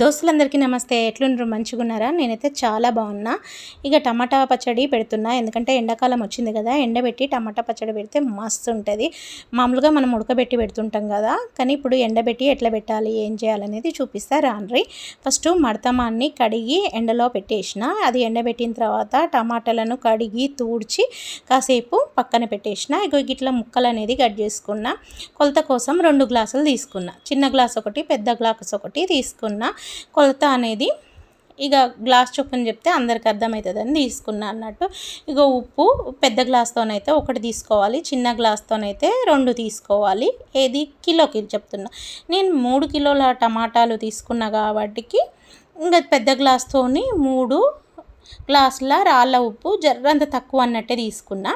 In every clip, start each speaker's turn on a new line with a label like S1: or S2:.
S1: దోస్తులందరికీ నమస్తే. ఎట్లుండ్రు? మంచిగా ఉన్నారా నేనైతే చాలా బాగున్నా. ఇక టమాటా పచ్చడి పెడుతున్నా. ఎందుకంటే ఎండాకాలం వచ్చింది కదా ఎండబెట్టి టమాటా పచ్చడి పెడితే మస్తు ఉంటుంది మామూలుగా మనం ఉడకబెట్టి పెడుతుంటాం కదా కానీ ఇప్పుడు ఎండబెట్టి ఎట్లా పెట్టాలి ఏం చేయాలనేది చూపిస్తా రాన్రి ఫస్ట్ మడతమాన్ని కడిగి ఎండలో పెట్టేసిన. అది ఎండబెట్టిన తర్వాత టమాటాలను కడిగి తూడ్చి కాసేపు పక్కన పెట్టేసిన. ఇక ఇట్లా ముక్కలు అనేది కట్ చేసుకున్న. కొలత కోసం రెండు గ్లాసులు తీసుకున్నా. చిన్న గ్లాస్ ఒకటి పెద్ద గ్లాస్ ఒకటి తీసుకున్నా. కొలత అనేది ఇక గ్లాస్ చొప్పున చెప్తే అందరికి అర్థమవుతుందని తీసుకున్నా అన్నట్టు. ఇక ఉప్పు పెద్ద గ్లాస్తోనైతే ఒకటి తీసుకోవాలి చిన్న గ్లాస్తోనైతే రెండు తీసుకోవాలి. ఏది? కిలోకి చెప్తున్నా. నేను మూడు కిలోల టమాటాలు తీసుకున్నా కాబట్టికి ఇంకా పెద్ద గ్లాస్తోని మూడు గ్లాసుల రాళ్ళ ఉప్పు జర్రంత తక్కువ అన్నట్టే తీసుకున్నా.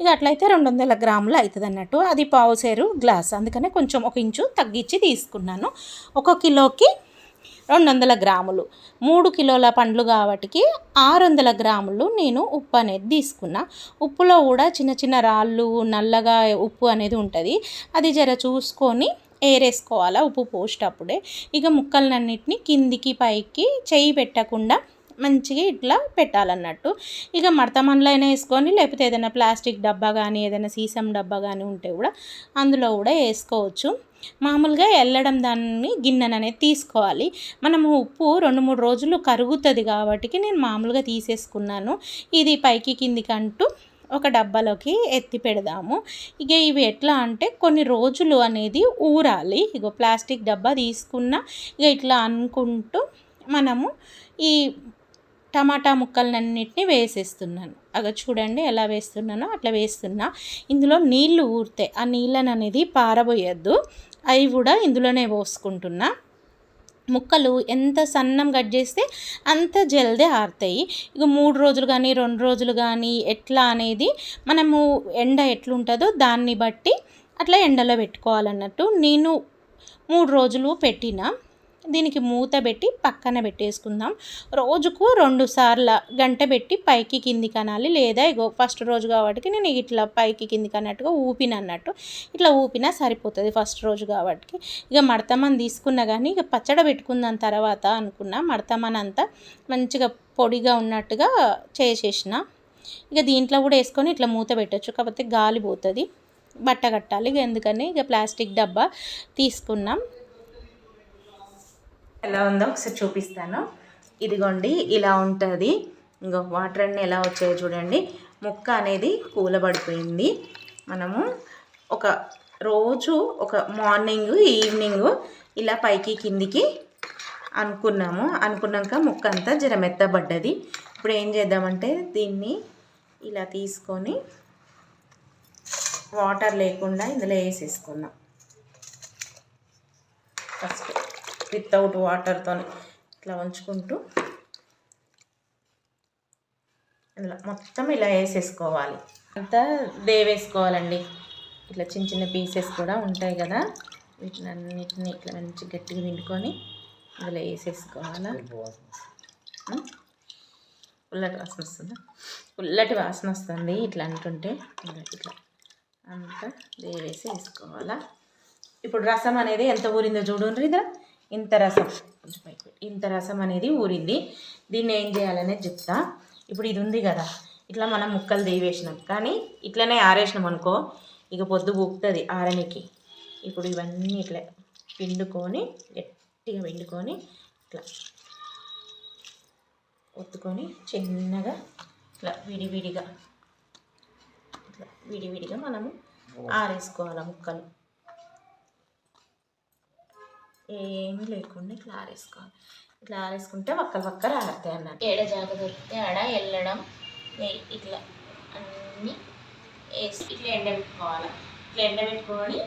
S1: ఇక అట్లయితే రెండు వందల గ్రాములు అవుతుంది అన్నట్టు. అది పావు సేరు గ్లాస్. అందుకనే కొంచెం ఒక ఇంచు తగ్గించి తీసుకున్నాను. ఒక కిలోకి రెండు వందల గ్రాములు. మూడు కిలోల పండ్లు కాబట్టి ఆరు వందల గ్రాములు నేను ఉప్పు అనేది తీసుకున్నా. ఉప్పులో కూడా చిన్న చిన్న రాళ్ళు నల్లగా ఉప్పు అనేది ఉంటుంది. అది జర చూసుకొని ఏరేసుకోవాలా ఉప్పు పోసేటప్పుడే. ఇక ముక్కలన్నిటిని కిందికి పైకి చేయి పెట్టకుండా మంచిగా ఇట్లా పెట్టాలన్నట్టు. ఇక మడత అయినా వేసుకొని లేకపోతే ఏదైనా ప్లాస్టిక్ డబ్బా కానీ ఏదైనా సీసం డబ్బా కానీ ఉంటే కూడా అందులో కూడా వేసుకోవచ్చు. మామూలుగా వెళ్ళడం దాన్ని గిన్నెను అనేది తీసుకోవాలి. మనము ఉప్పు రెండు మూడు రోజులు కరుగుతుంది కాబట్టి నేను మామూలుగా తీసేసుకున్నాను. ఇది పైకి కిందికి అంటూ ఒక డబ్బాలోకి ఎత్తి పెడదాము. ఇక ఇవి ఎట్లా అంటే కొన్ని రోజులు అనేది ఊరాలి. ఇగో ప్లాస్టిక్ డబ్బా తీసుకున్న ఇక ఇట్లా అనుకుంటూ మనము ఈ టమాటా ముక్కలన్నిటిని వేసేస్తున్నాను. అగ చూడండి ఎలా వేస్తున్నానో అట్లా వేస్తున్నా. ఇందులో నీళ్ళు ఊరితే ఆ నీళ్ళని అనేది పారబోయద్దు. అవి కూడా ఇందులోనే పోసుకుంటున్నా. ముక్కలు ఎంత సన్నం కట్ చేస్తే అంత జల్దే ఆరుతాయి. ఇక మూడు రోజులు కానీ రెండు రోజులు కానీ ఎట్లా అనేది మనము ఎండ ఎట్లుంటుందో దాన్ని బట్టి అట్లా ఎండలో పెట్టుకోవాలన్నట్టు నేను మూడు రోజులు పెట్టిన. దీనికి మూత పెట్టి పక్కన పెట్టేసుకుందాం. రోజుకు రెండు సార్ల గంట పెట్టి పైకి కిందికి అనాలి లేదా ఇగో ఫస్ట్ రోజు కాబట్టి నేను ఇట్లా పైకి కిందికి అన్నట్టుగా ఊపిన అన్నట్టు. ఇట్లా ఊపినా సరిపోతుంది ఫస్ట్ రోజు కాబట్టి ఇక మడతమని తీసుకున్నా కానీ ఇక పచ్చడ పెట్టుకుందాం తర్వాత అనుకున్నా. మడతమని అంతా మంచిగా పొడిగా ఉన్నట్టుగా చేసేసిన. ఇక దీంట్లో కూడా వేసుకొని ఇట్లా మూత పెట్టచ్చు. కాకపోతే గాలి పోతుంది. బట్ట కట్టాలి. ఇక ఎందుకని ఇక ప్లాస్టిక్ డబ్బా తీసుకున్నాం. ఎలా ఉందో ఒకసారి చూపిస్తాను. ఇదిగోండి ఇలా ఉంటుంది. ఇంకో వాటర్ అన్నీ ఎలా వచ్చాయో చూడండి. ముక్క అనేది కూలబడిపోయింది. మనము ఒక రోజు ఒక మార్నింగ్ ఈవినింగ్ ఇలా పైకి కిందికి అనుకున్నాము. అనుకున్నాక ముక్క అంతా జర మెత్తబడ్డది ఇప్పుడు ఏం చేద్దామంటే దీన్ని ఇలా తీసుకొని వాటర్ లేకుండా ఇందులో వేసేసుకుందాం. ఫస్ట్ వితౌట్ వాటర్తో ఇట్లా ఉంచుకుంటూ ఇలా మొత్తం ఇలా వేసేసుకోవాలి. అంతా దేవేసుకోవాలండి ఇట్లా చిన్న చిన్న పీసెస్ కూడా ఉంటాయి కదా. వీటినన్నిటిని ఇట్లా మంచి గట్టిగా నిండుకొని ఇలా వేసేసుకోవాలా? పుల్లటి వాసన వస్తుందా? పుల్లటి వాసన వస్తుంది ఇట్లా అంటుంటే. ఇట్లా అంతా దేవేసి వేసుకోవాలా? ఇప్పుడు రసం అనేది ఎంత ఊరిందో చూడండి ఇదా ఇంత రసం కొంచెం ఇంత రసం అనేది ఊరింది. దీన్ని ఏం చేయాలనేది చెప్తా. ఇప్పుడు ఇది ఉంది కదా ఇట్లా మనం ముక్కలు దేవేసినాం. కానీ ఇట్లనే ఆరేసినాం అనుకో ఇక పొద్దు బుక్తుంది ఆరనికి. ఇప్పుడు ఇవన్నీ ఇట్లా పిండుకొని గట్టిగా పిండుకొని ఇట్లా ఒత్తుకొని చిన్నగా ఇట్లా విడివిడిగా ఇట్లా విడివిడిగా మనము ఆరేసుకోవాలి ముక్కలు. ఏమీ లేకుండా ఇట్లా ఆరేసుకోవాలి. ఇట్లా ఆరేసుకుంటే ఒక్కరు వక్కలు ఆడతాయి అన్నట్టు. ఏడ జాగ దొరికితే ఆడ వెళ్ళడం ఇట్లా అన్నీ వేసి ఇట్లా ఎండబెట్టుకోవాలి. ఇట్లా ఎండబెట్టుకొని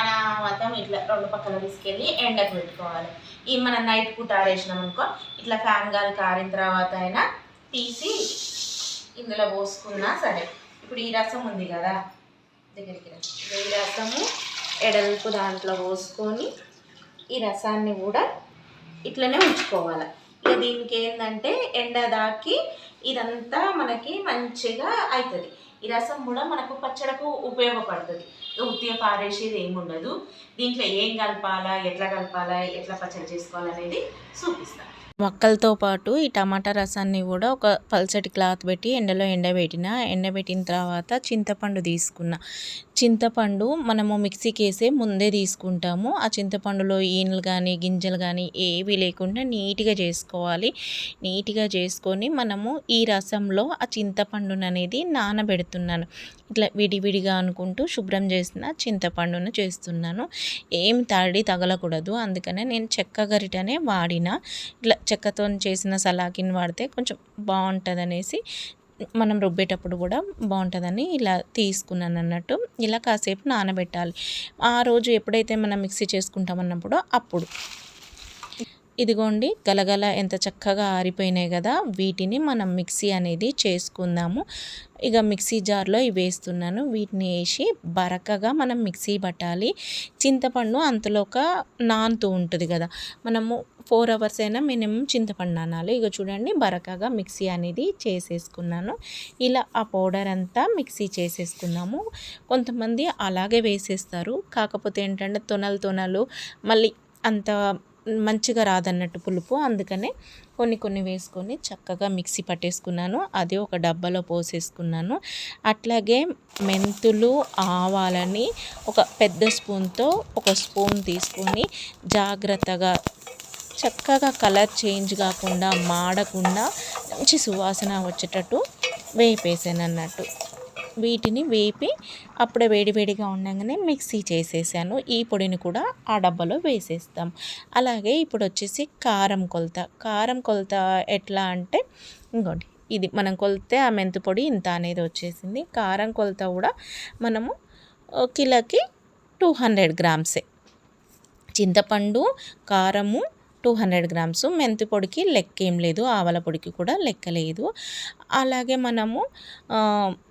S1: అనామతం ఇట్లా రెండు పక్కల తీసుకెళ్ళి ఎండకు పెట్టుకోవాలి. ఈ మనం నైట్ పూట ఆడేసినాం అనుకో ఇట్లా ఫ్యాన్ గాలి కారిన తర్వాత అయినా తీసి ఇందులో పోసుకున్నా సరే. ఇప్పుడు ఈ రసం ఉంది కదా దగ్గరికి ఈ రసము ఎడల్పు దాంట్లో పోసుకొని ఈ రసాన్ని కూడా ఇట్లనే ఉంచుకోవాలి. ఇక దీనికి ఏంటంటే ఎండ దాకి ఇదంతా మనకి మంచిగా అవుతుంది ఈ రసం కూడా మనకు పచ్చడకు ఉపయోగపడుతుంది.
S2: ఉత్తిగా పారేసేది ఏమి ఉండదు. దీంట్లో ఏం కలపాలా ఎట్లా కలపాలా ఎట్లా పచ్చడి చేసుకోవాలనేది చూపిస్తాను
S1: మొక్కలతో పాటు ఈ టమాటా రసాన్ని కూడా ఒక పల్చటి క్లాత్ పెట్టి ఎండలో ఎండబెట్టిన ఎండబెట్టిన తర్వాత చింతపండు తీసుకున్న. చింతపండు మనము మిక్సీకి వేసే ముందే తీసుకుంటాము. ఆ చింతపండులో ఈనలు కానీ గింజలు కానీ ఏవి లేకుండా నీట్గా చేసుకోవాలి. నీట్గా చేసుకొని మనము ఈ రసంలో ఆ చింతపండును అనేది నానబెడుతున్నాను. ఇట్లా విడివిడిగా అనుకుంటూ శుభ్రం చేసిన చింతపండును చేస్తున్నాను. ఏం తడి తగలకూడదు. అందుకనే నేను చెక్క గరిటనే వాడిన. ఇట్లా చెక్కతో చేసిన సలాకిని వాడితే కొంచెం బాగుంటుంది అనేసి మనం రుబ్బేటప్పుడు కూడా బాగుంటుందని ఇలా తీసుకున్నాను అన్నట్టు. ఇలా కాసేపు నానబెట్టాలి. ఆ రోజు ఎప్పుడైతే మనం మిక్సీ చేసుకుంటామన్నప్పుడో అప్పుడు. ఇదిగోండి గలగల ఎంత చక్కగా ఆరిపోయినాయి కదా వీటిని మనం మిక్సీ అనేది చేసుకుందాము. ఇక మిక్సీ జార్లో ఇవి వేస్తున్నాను. వీటిని వేసి బరకగా మనం మిక్సీ పట్టాలి. చింతపండు అంతలోక నానుతూ ఉంటుంది కదా మనము ఫోర్ అవర్స్ అయినా మినిమం చింతపండు నానాలి. ఇక చూడండి బరకగా మిక్సీ అనేది చేసేసుకున్నాను. ఇలా ఆ పౌడర్ అంతా మిక్సీ చేసేసుకున్నాము. కొంతమంది అలాగే వేసేస్తారు. కాకపోతే ఏంటంటే తొనలు తొనలు మళ్ళీ అంత మంచిగా రాదన్నట్టు పులుపు. అందుకనే కొన్ని కొన్ని వేసుకొని చక్కగా మిక్సీ పట్టేసుకున్నాను. అది ఒక డబ్బాలో పోసేసుకున్నాను. అట్లాగే మెంతులు ఆవాలని ఒక పెద్ద స్పూన్తో ఒక స్పూన్ తీసుకొని జాగ్రత్తగా చక్కగా కలర్ చేంజ్ కాకుండా మాడకుండా మంచి సువాసన వచ్చేటట్టు వేపేసాను అన్నట్టు వీటిని వేపి అప్పుడే వేడివేడిగా ఉండగానే మిక్సీ చేసేసాను. ఈ పొడిని కూడా ఆ డబ్బాలో వేసేస్తాం. అలాగే ఇప్పుడు వచ్చేసి కారం కొలత. కారం కొలత ఎట్లా అంటే ఇంకోటి ఇది మనం కొలితే ఆ మెంతి పొడి ఇంత అనేది వచ్చేసింది. కారం కొలత కూడా మనము కిలోకి టూ హండ్రెడ్ గ్రామ్సే. చింతపండు కారము టూ హండ్రెడ్ గ్రామ్స్ మెంతి పొడికి లెక్క ఏం లేదు ఆవల పొడికి కూడా లెక్క లేదు. అలాగే మనము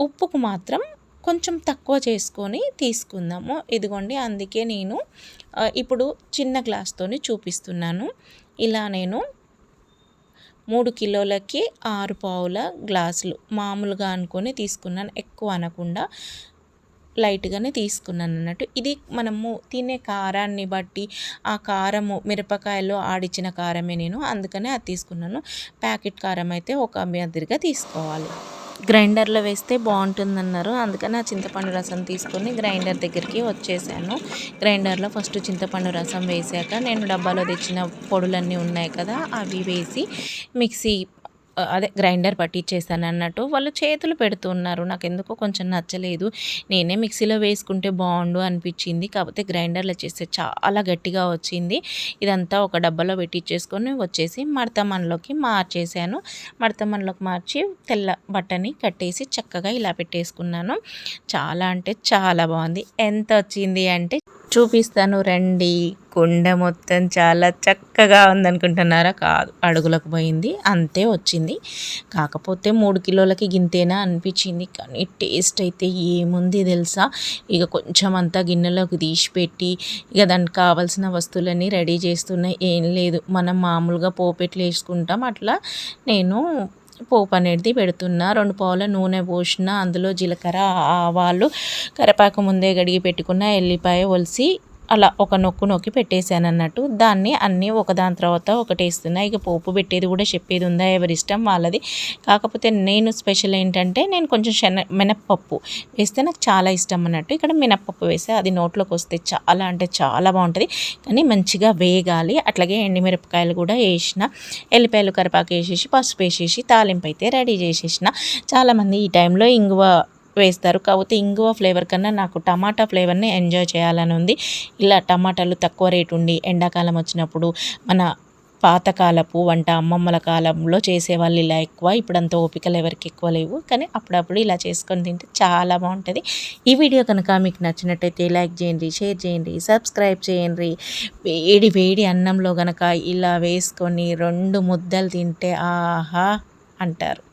S1: ఉప్పుకు మాత్రం కొంచెం తక్కువ చేసుకొని తీసుకుందాము. ఇదిగోండి అందుకే నేను ఇప్పుడు చిన్న గ్లాస్తోని చూపిస్తున్నాను. ఇలా నేను మూడు కిలోలకి ఆరు పావుల గ్లాసులు మామూలుగా అనుకొని తీసుకున్నాను. ఎక్కువ అనకుండా లైట్గానే తీసుకున్నాను అన్నట్టు ఇది మనము తినే కారాన్ని బట్టి ఆ కారము మిరపకాయలు ఆడిచ్చిన కారమే నేను అందుకనే అది తీసుకున్నాను. ప్యాకెట్ కారం అయితే ఒక మాదిరిగా తీసుకోవాలి. గ్రైండర్లో వేస్తే బాగుంటుందన్నారు. అందుకని ఆ చింతపండు రసం తీసుకొని గ్రైండర్ దగ్గరికి వచ్చేసాను. గ్రైండర్లో ఫస్ట్ చింతపండు రసం వేసాక నేను డబ్బాలో తెచ్చిన పొడులన్నీ ఉన్నాయి కదా అవి వేసి మిక్సీ అదే గ్రైండర్ పట్టించేసాను అన్నట్టు వాళ్ళు చేతులు పెడుతున్నారు. నాకు ఎందుకో కొంచెం నచ్చలేదు. నేనే మిక్సీలో వేసుకుంటే బాగుండు అనిపించింది. కాకపోతే గ్రైండర్లో చేస్తే చాలా గట్టిగా వచ్చింది. ఇదంతా ఒక డబ్బాలో పెట్టించేసుకొని వచ్చేసి మడతమన్లోకి మార్చేసాను. మడతమన్లోకి మార్చి తెల్ల బట్టని కట్టేసి చక్కగా ఇలా పెట్టేసుకున్నాను. చాలా అంటే చాలా బాగుంది. ఎంత వచ్చింది అంటే చూపిస్తాను రండి. కుండ మొత్తం చాలా చక్కగా ఉందనుకుంటున్నారా? కాదు అడుగులకు పోయింది అంతే వచ్చింది. కాకపోతే మూడు కిలోలకి గింతేనా అనిపించింది కానీ టేస్ట్ అయితే ఏముంది తెలుసా? ఇక కొంచెం అంతా గిన్నెలోకి తీసి పెట్టి ఇక దానికి కావాల్సిన వస్తువులన్నీ రెడీ చేస్తున్నాయి ఏం లేదు. మనం మామూలుగా పోపెట్లు వేసుకుంటాం అట్లా నేను పోపు అనేది పెడుతున్నా. రెండు పావుల నూనె పోసిన అందులో జీలకర్ర ఆవాలు కరివేపాకు ముందే గడిగి పెట్టుకున్న ఎల్లిపాయ ఒలిసి అలా ఒక నొక్కు నొక్కి పెట్టేశాను అన్నట్టు దాన్ని అన్నీ ఒకదాని తర్వాత ఒకటి వేస్తున్నా. ఇక పోపు పెట్టేది కూడా చెప్పేది ఉందా? ఎవరి ఇష్టం వాళ్ళది. కాకపోతే నేను స్పెషల్ ఏంటంటే నేను కొంచెం శన మినప్పప్పు వేస్తే నాకు చాలా ఇష్టం అన్నట్టు. ఇక్కడ మినప్పప్పు వేస్తే అది నోట్లోకి వస్తే చాలా అంటే చాలా బాగుంటుంది. కానీ మంచిగా వేగాలి. అట్లాగే ఎండిమిరపకాయలు కూడా వేసిన ఎల్లిపాయలు కరిపాకు వేసేసి పసుపు వేసేసి తాలింపు అయితే రెడీ చేసేసిన. చాలామంది ఈ టైంలో ఇంగువ వేస్తారు. కాకపోతే ఇంగువ ఫ్లేవర్ కన్నా నాకు టమాటా ఫ్లేవర్ని ఎంజాయ్ చేయాలని ఉంది. ఇలా టమాటాలు తక్కువ రేటు ఉండి ఎండాకాలం వచ్చినప్పుడు మన పాతకాలపు వంట అమ్మమ్మల కాలంలో చేసేవాళ్ళు ఇలా ఎక్కువ. ఇప్పుడు అంత ఓపికలు ఎవరికి ఎక్కువ లేవు. కానీ అప్పుడప్పుడు ఇలా చేసుకొని తింటే చాలా బాగుంటుంది. ఈ వీడియో కనుక మీకు నచ్చినట్టయితే లైక్ చేయండి షేర్ చేయండి సబ్స్క్రైబ్ చేయండి. వేడి వేడి అన్నంలో కనుక ఇలా వేసుకొని రెండు ముద్దలు తింటే ఆహా అంటారు.